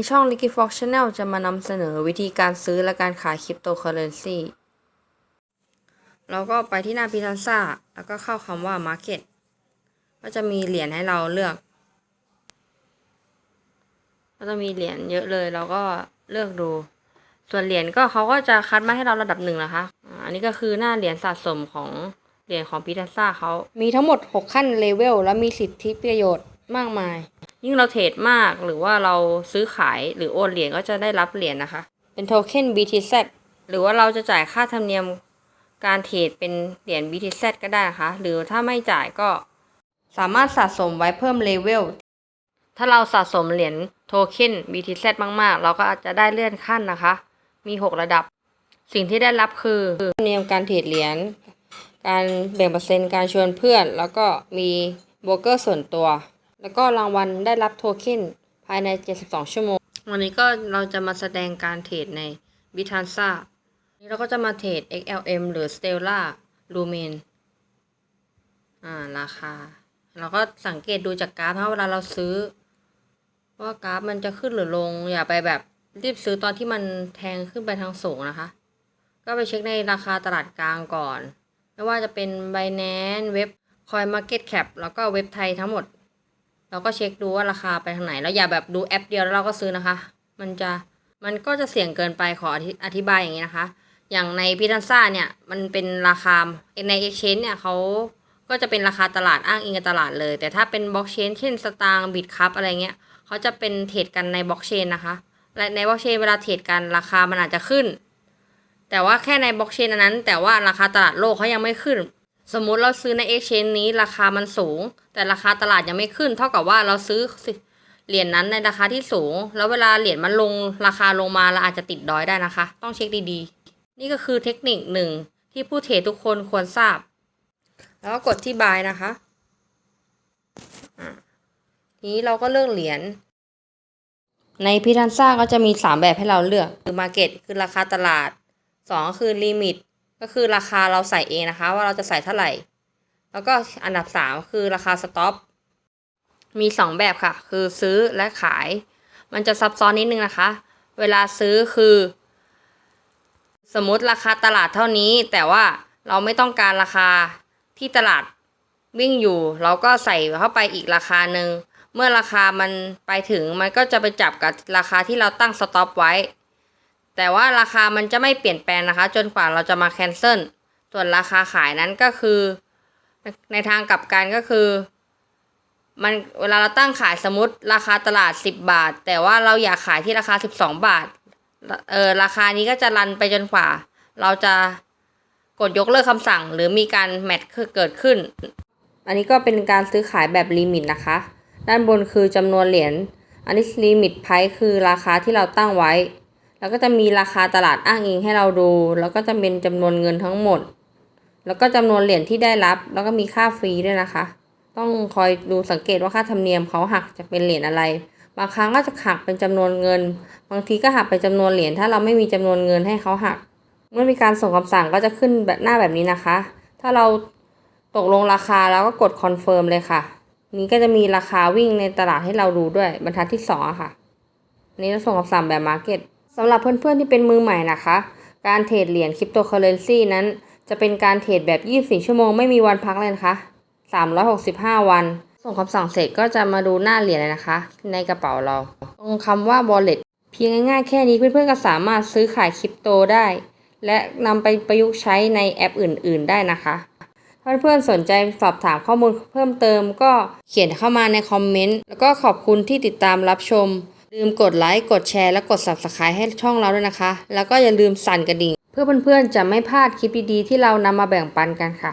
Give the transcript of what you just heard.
นี้ช่อง Licky Fox Channel จะมานำเสนอวิธีการซื้อและการขายคริปโตเคอเรนซีเราก็ไปที่หน้าพิทันซ่าแล้วก็เข้าคำว่า Market ก็จะมีเหรียญให้เราเลือก ก็จะมีเหรียญเยอะเลยเราก็เลือกดู ส่วนเหรียญก็เขาก็จะคัดมาให้เราระดับหนึ่งนะคะอ่าอันนี้ก็คือหน้าเหรียญสะสมของเหรียญของพิทันซ่าเขามีทั้งหมด 6 ขั้นเลเวลและมีสิทธิประโยชน์มากมาย ยิ่งเราเทรดมากหรือว่าเราซื้อขายหรือโอนเหรียญก็จะได้รับเหรียญนะคะ เป็นโทเค็น BTZ หรือว่าเราจะจ่ายค่าธรรมเนียมการเทรดเป็นเหรียญ BTZ ก็ได้นะคะ หรือถ้าไม่จ่ายก็สามารถสะสมไว้เพิ่มเลเวล ถ้าเราสะสมเหรียญโทเค็น BTZ มาก ๆ เราก็อาจจะได้เลื่อนขั้นนะคะ มี 6 ระดับ สิ่งที่ได้รับคือธรรมเนียมการเทรดเหรียญ การแบ่งเปอร์เซ็นต์การชวนเพื่อน แล้วก็มีโบรกเกอร์ส่วนตัว แล้วก็รางวัลได้รับโทเค็นภายใน 72 ชั่วโมง วันนี้ก็เราจะมาแสดงการเทรดใน b i t a n c a นี้เราก็จะมาเทรด XLM หรือ Stella Lumen อ่า ราคา เราก็สังเกตดูจากกราฟเวลาเราซื้อ ว่ากราฟมันจะขึ้นหรือลง อย่าไปแบบรีบซื้อตอนที่มันแทงขึ้นไปทางสูงนะคะ ก็ไปเช็คในราคาตลาดกลางก่อน ไม่ว่าจะเป็น Binance เว็บ Coin Market Cap แล้วก็เว็บไทยทั้งหมด เราก็เช็คดูว่าราคาไปทางไหน แล้วอย่าแบบดูแอปเดียวแล้วเราก็ซื้อนะคะ มันจะมันก็จะเสี่ยงเกินไปขออธิอธิบายอย่างนี้นะคะ อย่างในพิทันซ่าเนี่ยมันเป็นราคาใน Exchange เนี่ยเขาก็จะเป็นราคาตลาดอ้างอิงกับตลาดเลย แต่ถ้าเป็นบล็อกเชนเช่นสตางบิตคัพอะไรเงี้ยเขาจะเป็นเทรดกันในบล็อกเชนนะคะ และในบล็อกเชนเวลาเทรดกันราคามันอาจจะขึ้น แต่ว่าแค่ในบล็อกเชนนั้น แต่ว่าราคาตลาดโลกเขายังไม่ขึ้น สมมุติเราซื้อใน Exchange นี้ราคามันสูง แต่ราคาตลาดยังไม่ขึ้น เท่ากับว่าเราซื้อเหรียญนนั้นในราคาที่สูง แล้วเวลาเหรียญมันลงราคาลงมาเราอาจจะติดดอยได้นะคะ ต้องเช็คดีๆ นี่ก็คือเทคนิคหนึ่งที่ผู้เทรดทุกคนควรทราบ แล้วก็กดที่ buy นะคะอ่าทีนี้เราก็เลือกเหรียญในพิทันซ่าก็จะมี 3 แบบให้เราเลือกคือ Market คือราคาตลาด2ก็คือ Limit ก็คือราคาเราใส่เองนะคะ ว่าเราจะใส่เท่าไหร่ แล้วก็อันดับ 3 คือราคา Stop มี 2 แบบค่ะ คือซื้อและขาย มันจะซับซ้อนนิดนึงนะคะ เวลาซื้อคือ สมมติราคาตลาดเท่านี้ แต่ว่าเราไม่ต้องการราคาที่ตลาดวิ่งอยู่ เราก็ใส่เข้าไปอีกราคาหนึ่งเมื่อราคามันไปถึงมันก็จะไปจับกับราคาที่เราตั้งสต็อปไว้ แต่ว่าราคามันจะไม่เปลี่ยนแปลงนะคะ จนกว่าเราจะมาแคนเซิลส่วนราคาขายนั้นก็คือ ในทางกลับกันก็คือ มันเวลาเราตั้งขายสมมติราคาตลาด 10 บาท แต่ว่าเราอยากขายที่ราคา 12 บาทเออราคานี้ก็จะรันไปจนกว่า เราจะกดยกเลิกคำสั่ง หรือมีการแมทเกิดขึ้น อันนี้ก็เป็นการซื้อขายแบบลิมิตนะคะ ด้านบนคือจำนวนเหรียญอันนี้ลิมิตไพคือราคาที่เราตั้งไว้ แล้วก็จะมีราคาตลาดอ้างอิงให้เราดู แล้วก็จะเป็นจำนวนเงินทั้งหมด แล้วก็จำนวนเหรียญที่ได้รับ แล้วก็มีค่าฟรีด้วยนะคะ ต้องคอยดูสังเกตว่าค่าธรรมเนียมเขาหักจะเป็นเหรียญอะไร บางครั้งก็จะหักเป็นจำนวนเงิน บางทีก็หักเป็นจำนวนเหรียญถ้าเราไม่มีจำนวนเงินให้เขาหัก เมื่อมีการส่งคำสั่งก็จะขึ้นแบบหน้าแบบนี้นะคะ ถ้าเราตกลงราคาแล้วก็กดคอนเฟิร์มเลยค่ะนี้ก็จะมีราคาวิ่งในตลาดให้เราดูด้วยบรรทัดที่สองอะค่ะอันนี้เราส่งคำสั่งแบบมาร์เก็ตำหรับเพื่อนๆที่เป็นมือใหม่นะคะ การเทรดเหรียญคริปโตเคอเรนซีนั้น จะเป็นการเทรดแบบ 24 ชั่วโมงไม่มีวันพักเลยนะคะ365 วัน ส่งคำสั่งเสร็จก็จะมาดูหน้าเหรียญเลยนะคะ ในกระเป๋าเรา ตรงคำว่า wallet เพียงง่ายๆแค่นี้เพื่อนๆก็สามารถซื้อขายคริปโตได้ และนำไปประยุกต์ใช้ในแอปอื่น ๆ ได้นะคะถ้าเพื่อนๆสนใจสอบถามข้อมูลเพิ่มเติมก็เขียนเข้ามาในคอมเมนต์ แล้วก็ขอบคุณที่ติดตามรับชม ลืมกดไลค์กดแชร์และกด subscribe ให้ช่องเราด้วยนะคะ แล้วก็อย่าลืมสั่นกระดิ่ง เพื่อเพื่อนๆจะไม่พลาดคลิปดีๆที่เรานำมาแบ่งปันกันค่ะ